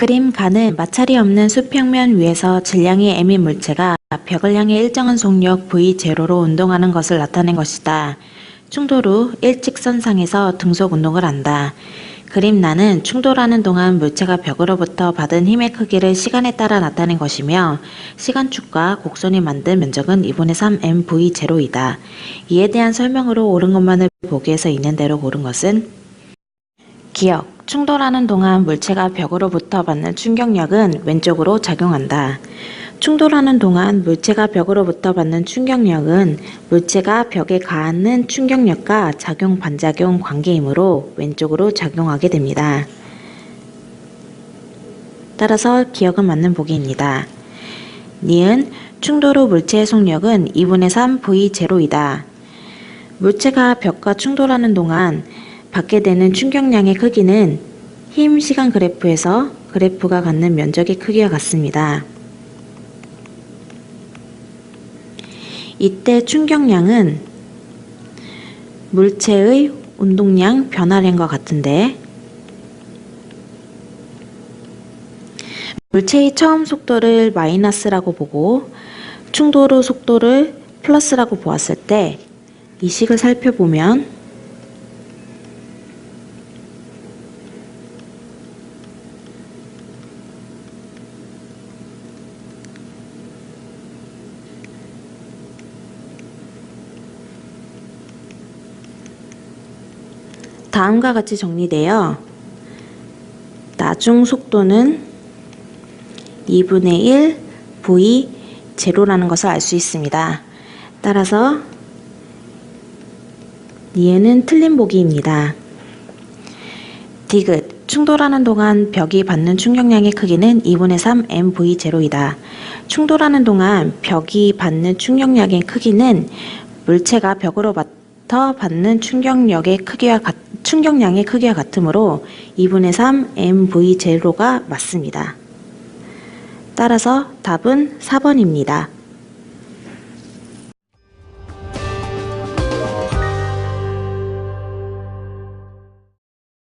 그림 가는 마찰이 없는 수평면 위에서 질량이 m인 물체가 벽을 향해 일정한 속력 V0로 운동하는 것을 나타낸 것이다. 충돌 후 일직선상에서 등속 운동을 한다. 그림 나는 충돌하는 동안 물체가 벽으로부터 받은 힘의 크기를 시간에 따라 나타낸 것이며 시간축과 곡선이 만든 면적은 2분의 3 mv0이다. 이에 대한 설명으로 옳은 것만을 보기에서 있는 대로 고른 것은 기억. 충돌하는 동안 물체가 벽으로부터 받는 충격력은 왼쪽으로 작용한다. 충돌하는 동안 물체가 벽으로부터 받는 충격력은 물체가 벽에 가하는 충격력과 작용 반작용 관계이므로 왼쪽으로 작용하게 됩니다. 따라서 기억은 맞는 보기입니다. 니은 충돌 후 물체의 속력은 2분의 3 V0이다. 물체가 벽과 충돌하는 동안 받게 되는 충격량의 크기는 힘 시간 그래프에서 그래프가 갖는 면적의 크기와 같습니다. 이때 충격량은 물체의 운동량 변화량과 같은데 물체의 처음 속도를 마이너스라고 보고 충돌 후 속도를 플러스라고 보았을 때 이 식을 살펴보면 다음과 같이 정리되어 나중 속도는 2분의 1 v 제로라는 것을 알 수 있습니다. 따라서 니은은 틀린 보기입니다. 디귿 충돌하는 동안 벽이 받는 충격량의 크기는 2분의 3 mv0이다. 충돌하는 동안 벽이 받는 충격량의 크기는 물체가 벽으로 부터 받는 충격력의 크기와 같, 충격량의 크기와 같으므로 2분의 3 mv0가 맞습니다. 따라서 답은 4번입니다.